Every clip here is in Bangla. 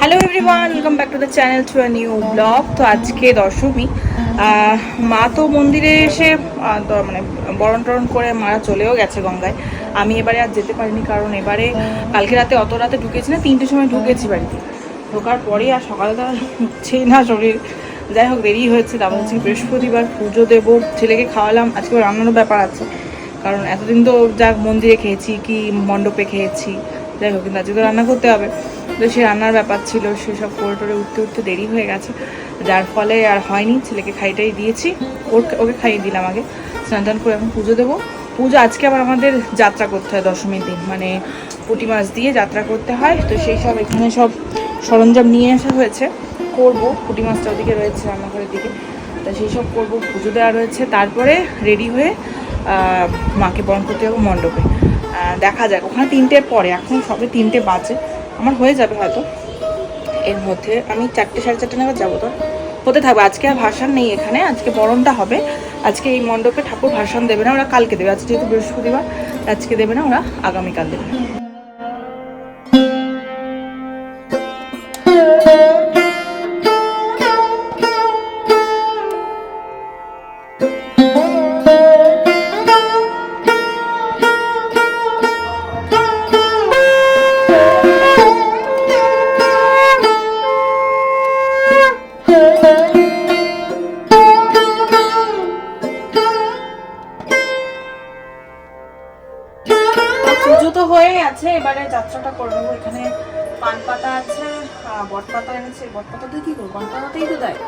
Hello everyone welcome back to the channel to new blog তো আজকে দশমী। মা তো মন্দিরে এসে মানে বরণ টরণ করে মারা চলেও গেছে গঙ্গায়। আমি এবারে আর যেতে পারিনি কারণ এবারে কালকে রাতে অত রাতে ঢুকেছি না তিনটের সময় ঢুকেছি বাড়িতে। ঢোকার পরে আর সকালে তো উঠছেই না শরীর। যাই হোক, দেরি হয়েছে তারপর হচ্ছে বৃহস্পতিবার পুজো দেবো, ছেলেকে খাওয়ালাম। আজকে রান্নানোর ব্যাপার আছে। কারণ এতদিন তো যা মন্দিরে খেয়েছি, কি মণ্ডপে খেয়েছি, যাই হোক, কিন্তু আজকে তো রান্না করতে হবে। তো সে রান্নার ব্যাপার ছিল সেসব করে টোরে উঠতে উঠতে দেরি হয়ে গেছে। যার ফলে আর হয়নি, ছেলেকে খাইটাই দিয়েছি। ওর, ওকে খাইয়ে দিলাম আগে। স্নান টান করে এখন পুজো দেবো। পুজো আজকে আবার আমাদের যাত্রা করতে হয় দশমীর দিন। মানে পুঁটি মাছ দিয়ে যাত্রা করতে হয়। তো সেই সব এখানে সব সরঞ্জাম নিয়ে আসা হয়েছে। করব। পুঁটি মাছটা ওদিকে রয়েছে রান্নাঘরের দিকে। তা সেই সব করব। পুজো দেওয়া রয়েছে। তারপরে রেডি হয়ে মাকে বরণ করতে যাব মণ্ডপে। দেখা যাক, ওখানে তিনটের পরে, এখন সবে তিনটে বাজে। আমার হয়ে যাবে হয়তো। এর মধ্যে আমি চারটে সাড়ে চারটে নাগাদ যাব তো। হতে থাকবে, আজকে আর ভাষণ নেই এখানে, আজকে বরণটা হবে। আজকে এই মণ্ডপে ঠাকুর ভাষণ দেবে না, ওরা কালকে দেবে, আজকে যেহেতু বৃহস্পতিবার, আজকে দেবে না, ওরা আগামীকাল দেবে। তো হয়ে আছে এবারে যাত্রাটা করে নেব এখানে পান পাতা আছে বট পাতা এনেছে। বট পাতা দিয়ে কি করব? পান পাতাতেই তো দেয়।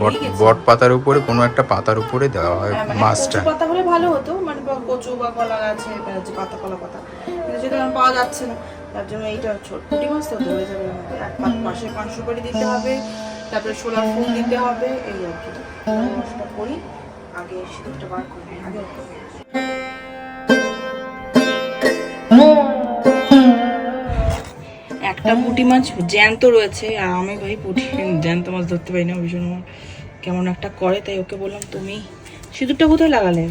বট। বট পাতার উপরে কোনো একটা পাতার উপরে দেওয়া হয় হ্যাঁ, মানে মাছটা পাতা হলে ভালো হতো মানে কচু বা কলা গাছে যে পাতা কলা পাতা। কিন্তু সেটা পাওয়া যাচ্ছে না। তার জন্য এইটা ছোট পুঁটি মাছ তো ধরে যাবে। পাশে পান সুপারি দিতে হবে তারপরে সোলার ফুল দিতে হবে এই আর কি। করি আগে সিঁদুরটা বার করি আগে একটা পুঁটি মাছ জ্যান্ত রয়েছে আর আমি ভাই পুঁটি জ্যান্ত মাছ ধরতে পারি না ভীষণ আমার কেমন একটা করে তাই ওকে বললাম তুমি সিঁদুরটা কোথায় লাগালে?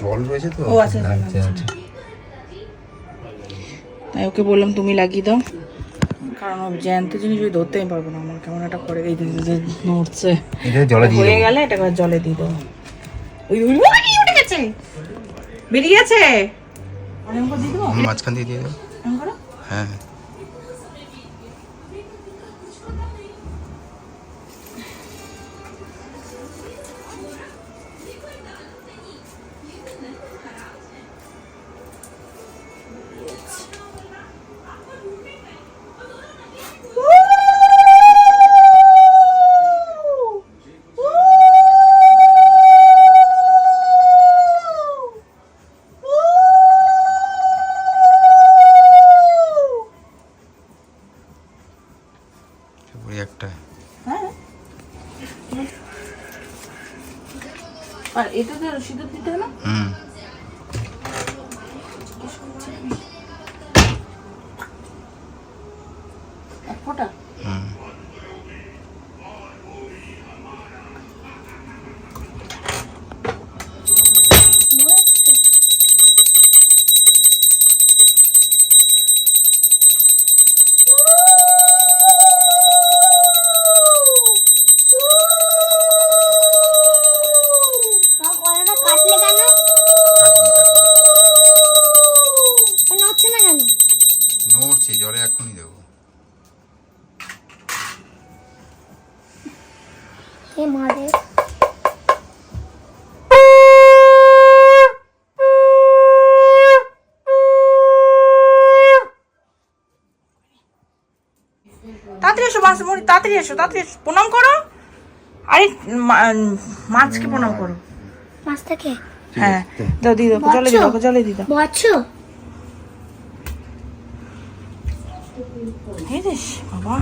জল রয়েছে তো ও, আচ্ছা, আচ্ছা, আচ্ছা। তাই ওকে বললাম তুমি লাগিয়ে দাও। কারণ জ্যান্ত জিনিস ওই ধরতে আমি পারব না আমার কেমন একটা করে এই নড়ছে। হয়ে গেলে এটা জলে দিয়ে দেবো ওই ওই উঠে গেছে। বেরিয়ে গেছে। অনেক দিয়ে দেবো? মাঝখান দিয়ে দিয়ে দেবো। এরকম করো। হ্যাঁ আর এটা তো সিঁদুর দিতে হবে না? হুম। এখনই দেবো হে তাড়াতাড়ি এসো মরি তাড়াতাড়ি এসো তাড়াতাড়ি এসো প্রণাম করো আরে মা- মাছকে প্রণাম করো মাছটাকে হ্যাঁ দাও দিয়ে দাও জলে দিয়ে দাও জলে দিয়ে দাও রে, বাবা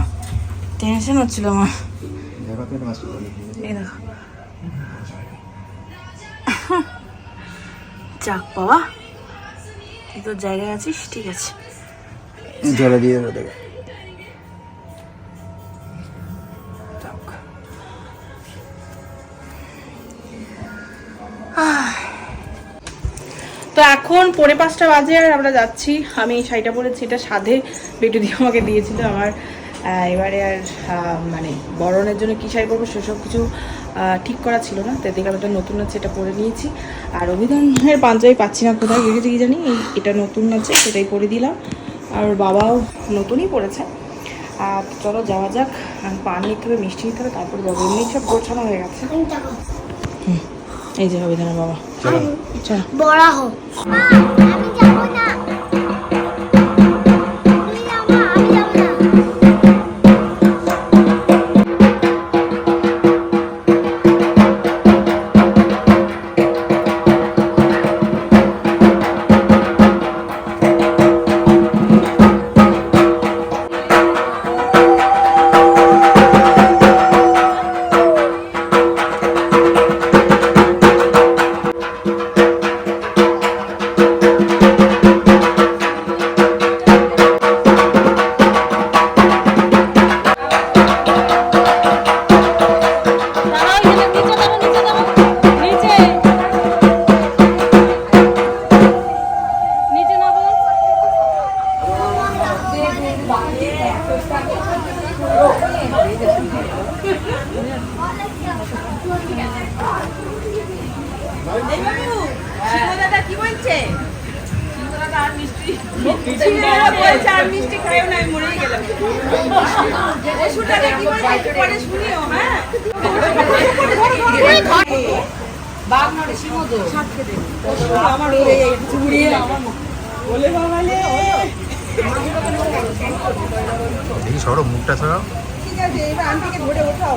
টেনশন হচ্ছিল আমার। এই দেখো। যাক বাবা তুই তোর জায়গায় আছিস ঠিক আছে। জলে দিয়ে দেবো এখন পৌনে পাঁচটা বাজে আর আমরা যাচ্ছি। আমি এই শাড়িটা পরেছি এটা সাধে। বেটু দিয়ে আমাকে দিয়েছিল আমার। এবারে আর মানে বরণের জন্য কী শাড়ি পরবো সেসব কিছু ঠিক করা ছিল না। তো দেখলাম একটা নতুন আছে এটা পরে নিয়েছি। আর অভিধানের পাঞ্জাবি পাচ্ছি না কোথায় রেখেছি কি জানি? এই এটা নতুন আছে সেটাই পরে দিলাম। আর বাবাও নতুনই পড়েছে আর চলো যাওয়া যাক। আর পান নিতে হবে মিষ্টি নিতে হবে তারপরে যাব এমনি সব গোছানো হয়ে গেছে। এই যে অভিধানের বাবা। চলো। চলো বড়া হোক। কি বলছে মিষ্টি খাইও না আমি মরেই গেলাম শুনিও হ্যাঁ আমার বলে বাবালে দেখি সরো মুখটা সরাও। ঠিক আছে এবার আন্টিকে ধরে ওঠাও।